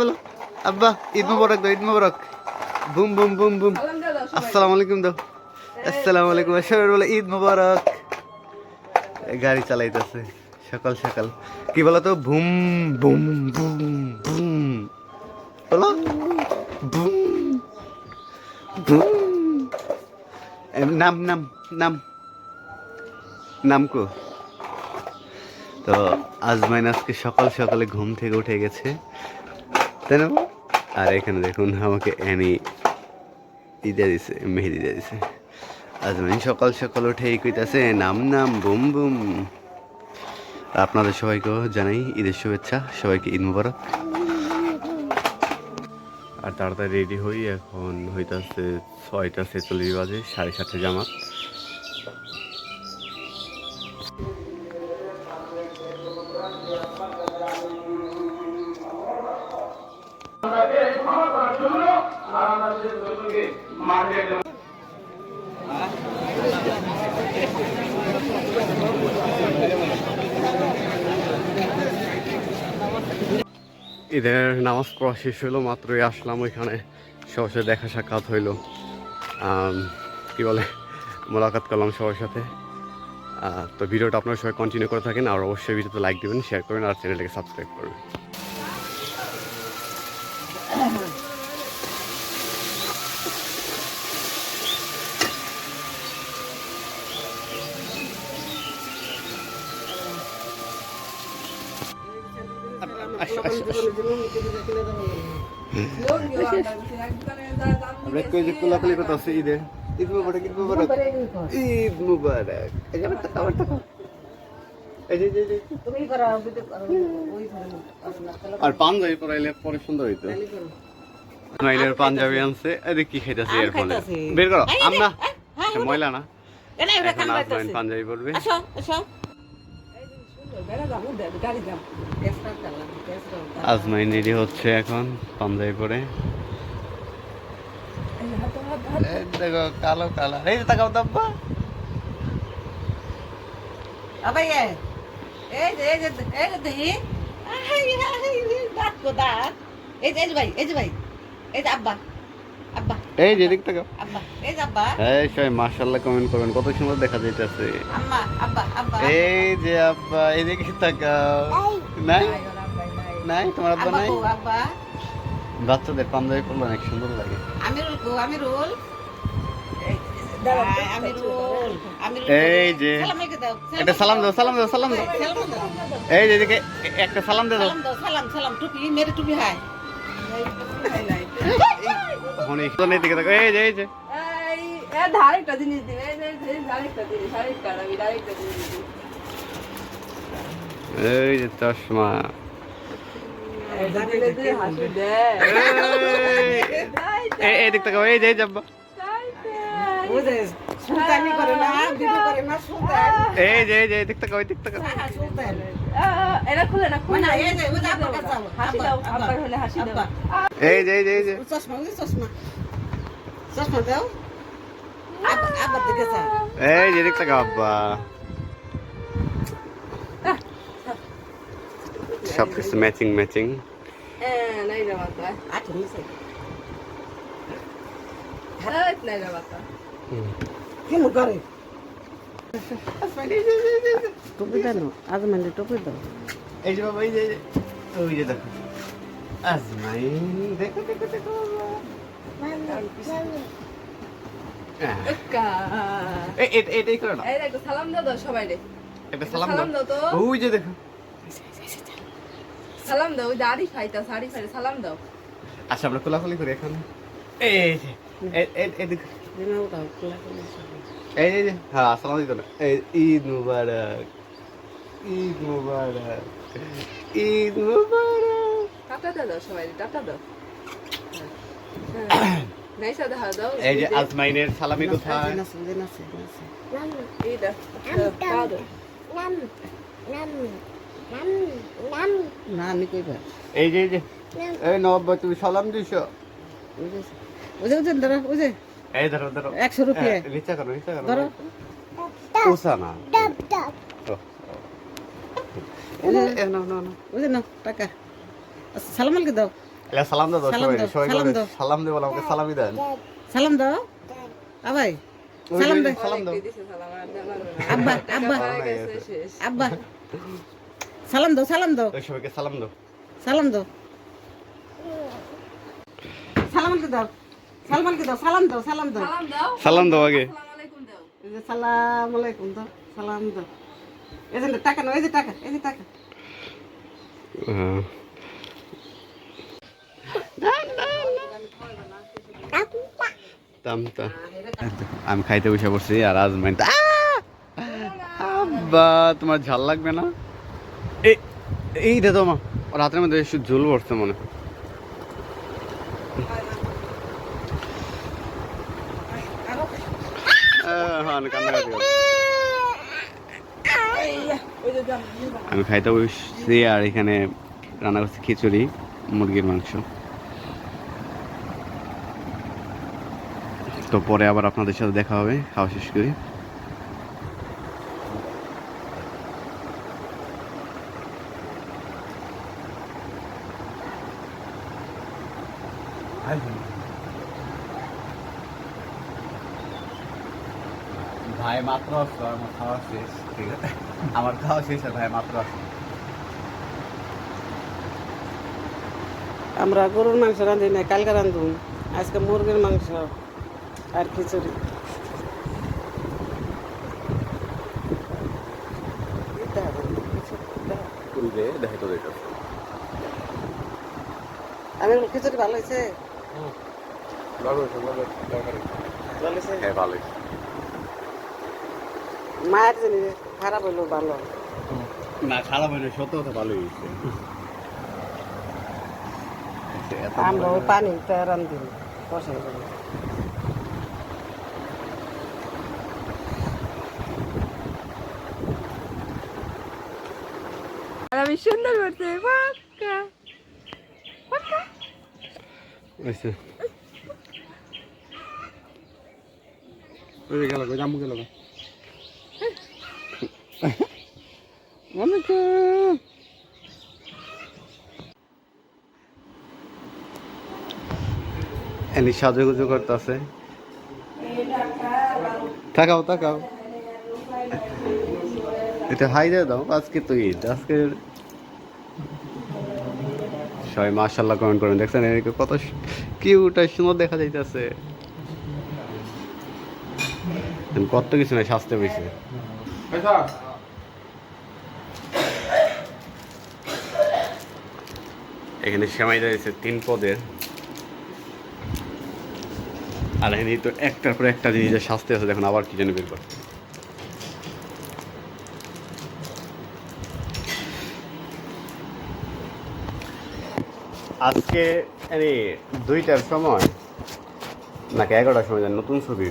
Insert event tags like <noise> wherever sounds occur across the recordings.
বলো? আব্বা ঈদ মুবারক দাও ঈদ মুবারক। Boom boom boom boom. আসসালামু আলাইকুম দাও। আসসালামু আলাইকুম। সবাই বলে ঈদ মুবারক। গাড়ি চালাইতেছে। সকাল সকাল। কি বলো তো? Boom boom boom boom. বলো। Boom boom. নাম নাম নাম। নাম কো? তো আজমাইন আজকে সকাল সকালে ঘুম থেকে উঠে গেছে। তাই না আর এখানে দেখুন আমাকে অ্যানি দিয়ে দিছে, মেহেদি দিয়ে দিছে। আজমাইন সকাল সকাল উঠে কইতাছে, নাম নাম বুম বুম। আপনাদের সবাইকেও জানাই ঈদের শুভেচ্ছা, সবাইকে ঈদ মুবারক। আর তাড়াতাড়ি রেডি হই, এখন হইতাছে ছয়টা ছেচল্লিশ বাজে, সাড়ে সাতটা ঈদের নামাজ পড়া শেষ হলো মাত্রই আসলাম ওইখানে। সবার সাথে দেখা সাক্ষাৎ হইল। কি বলে, মোলাকাত করলাম সবার সাথে। তো ভিডিওটা আপনারা সবাই কন্টিনিউ করে থাকেন, আর অবশ্যই ভিডিওতে লাইক দেবেন শেয়ার করবেন, আর চ্যানেলটাকে সাবস্ক্রাইব করবেন। আমরা কই যে কোলাকুলি করতে ঈদে। ঈদ মুবারক ঈদ মুবারক। ঈদ মুবারক। এই যে টাকা, আমার টাকা। এই যে, এই যে, এই যে। তুমি করো ভিডিও করো ওই করো আর পাঞ্জাবি পরাইলে পরে সুন্দর হইতো। মাইলের পাঞ্জাবি আনছে আরে কি খাইতাছে আম এর ফলে? বের করো এই, আম না। এই, হ্যাঁ, এটা ময়লা না। এখন পাঞ্জাবি পরবে। আজমাইন রেডি হচ্ছে এখন, পাঞ্জাবি পরে। দেখো, কালো কালো এই তাকাও দাব্বা আবাই, এই যে এই যে এই যে দেখি। দাঁত কো দাঁত এই যে এই যে ভাই, এই যে ভাই, এই যে আব্বা। এই যে আব্বা এই যে আব্বা। এই সবাই মাশাআল্লাহ কমেন্ট করবেন কত সুন্দর দেখা যাইতেছে। আম্মা আব্বা আব্বা। এই যে আব্বা এদিকে তাকাও। নাই। নাই? তোমার আব্বা আব্বা নাই? আব্বা? বাচ্চাদের পাঞ্জাবি পরলে অনেক সুন্দর লাগে। আমি রুল কো আমি রুল আমি রুল আমি রুল এই যে। একটা সালাম দাও সালাম দাও সালাম দাও। এই যে এদিকে একটা সালাম দিয়ে দাও। সালাম দাও সালাম সালাম। টুপি মেরে টুপি হাই <laughs> অনেক তো দিকে তাকাও এই যে এই যে। আরেকটা জিনিস দিবে আরেকটা জিনিস আরেকটা আরেকটা জিনিস এই যে চশমা। এই এই এই এই এই দিক তাকাও এই হ্যাঁ এটা খুলে না খুলে মানে না এই যে ওই যে আব্বার কাছে যাও হাসি দাও আব্বার হলে হাসি দাও আব্বা এই যে এই যে এই যে চশমা ওই চশমা চশমা দাও আব্বা আব্বার দিকে যাও এই যে তাকাও আব্বা সব কিছু ম্যাচিং ম্যাচিং হ্যাঁ নাই রে মাতা আচ্ছা নিচে হ্যাঁ নাই রে মাতা কেন করে টুপি মানে টুপি দাও। এই যে বাবা এই যে ওই যে দেখো। আজমাইন দেখো দেখো দেখো হ্যাঁ। একা। এই এই- এটাই করে না দেখো সালাম দাও দাও সবাই রে এটা সালাম সালাম দাও। তো। ওই যে দেখো। সালাম দাও ওই দাড়ি খাইতা শাড়ি খাইতা সালাম দাও। আচ্ছা আমরা কোলাকুলি করি এখন। এই দাও এই হ্যাঁ আসসালামু আলাইকুম এই ঈদ মুবারক ঈদ মুবারক ঈদ মুবারক টাটা দাও সবাই টাটা দাও হ্যাঁ। এই যে আজমাইনের সালামি কোথায় না এই যে এই যে এই নব্বই তুমি সালাম দিছো ওই যে ওই যে ওই যে ধরো ওই যে এই ধরো ধরো। একশো রুপিয়া। হ্যাঁ, নিচে করো নিচে করো। ধরো। না। ওই টাকা। সালাম আলকে দাও। এলা সালাম দাও সালাম সবাই দাও, সবাই সালাম দাও। সালাম আমাকে সালামি দেন। সালাম দাও। আবাই সালাম। সালাম দাও। সালাম আব্বা <laughs> আব্বা। আব্বা। সালাম দাও সালাম দাও। সবাইকে সালাম দাও। সালাম দাও। সালামানকে দাও। সালমানকে দাও সালাম দাও সালাম দাও। সালাম দাও। আগে। আলাইকুম দাও। এই যে সালাম আলাইকুম দাও সালাম দাও। এই যে টাকা নাও এই যে টাকা এই যে টাকা। আমি খাইতে বসে পড়ছি আর আজমাইন আব্বা তোমার ঝাল লাগবে না? এই এই দে তোমা রাতের মধ্যে ঝোল পড়ছে মনে হয়। আমি খাইতে বসছি আর এখানে রান্না করছি খিচুড়ি, মুরগির মাংস। তো পরে আবার আপনাদের সাথে দেখা হবে, খাওয়া শেষ করি। ভাই মাত্র আসলো আমার খাওয়া শেষ ঠিক আছে? আমার খাওয়া শেষ আর ভাই মাত্র আসলো আমরা গরুর মাংস রাঁধি না কালকে রাঁধুন আজকে মুরগির মাংস আর খিচুড়ি। আমি খিচুড়ি ভালো হয়েছে? ভালো হয়েছে হ্যাঁ ভালোই মায়ের জিনিস খারাপ হইল ভালো। না খারাপ হয়নি সত্য কথা ভালোই হয়েছে এত আমরা ওই পানিতে রান্ধি বসে আর আমি সুন্দর করতে পাক্কা হয়েছে ওই গেল গো জামু গেল অনেক এনি সাজুগুজু করতেছে। তাকাও তাকাও। এটা হাই দিয়ে দাও আজকে তো ঈদ আজকে সবাই মাশাল্লাহ কমেন্ট করেন। দেখছেন এদিকে কত কিউট আর সুন্দর দেখা যাইতেছে। কত কিছু নাই স্বাস্থ্য বেশি এখানে সেমাই রয়েছে তিন পদের। আর এখানে তো একটার পর একটা জিনিসের শাস্তি আছে, দেখুন আবার কি যেন বের করে আজকে দুইটার সময়, নাকি এগারোটার সময় নতুন ছবি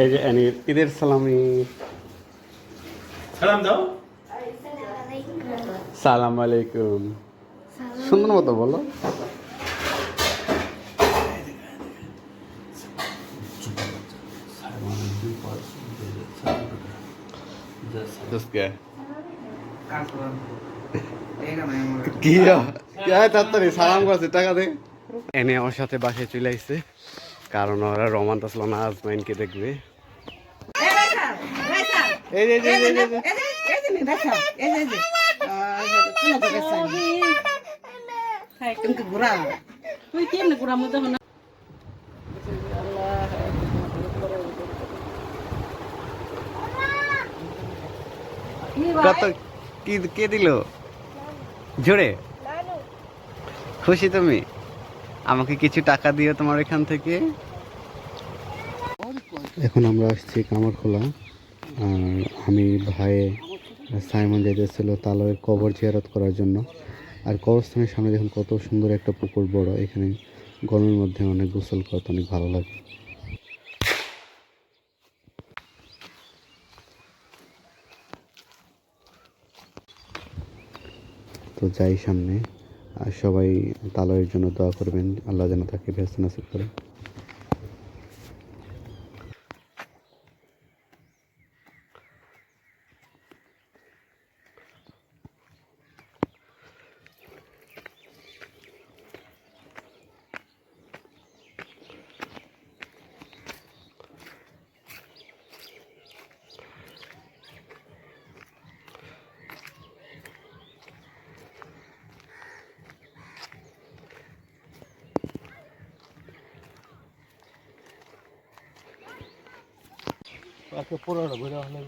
এই যে ঈদের সালামি। সালাম দাও। সালাম আলাইকুম। সুন্দর মতো বলো। কি? কি তাড়াতাড়ি সালাম করছে টাকা দে। এনে আমার সাথে বাসায় চলে আইছে। কারণ ওরা রোমান আসলো না আজমাইনকে দেখবে। এই যে কত কি কে দিল? জোরে? খুশি তুমি? আমাকে কিছু টাকা দিও তোমার এখান থেকে। এখন আমরা আসছি কামারখোলা। আর আমি ভাই সাইমন যাইতেছিল তালয়ের কবর জিয়ারত করার জন্য। আর কবরস্থানের সামনে দেখুন কত সুন্দর একটা পুকুর বড়। এখানে গরমের মধ্যে অনেক গোসল করতে অনেক ভালো লাগে। তো যাই সামনে। আর সবাই তালয়ের জন্য দোয়া করবেন। আল্লাহ যেন তাকে ভেস্ত নাসিব আজকে পুরোটা ঘুরে হলে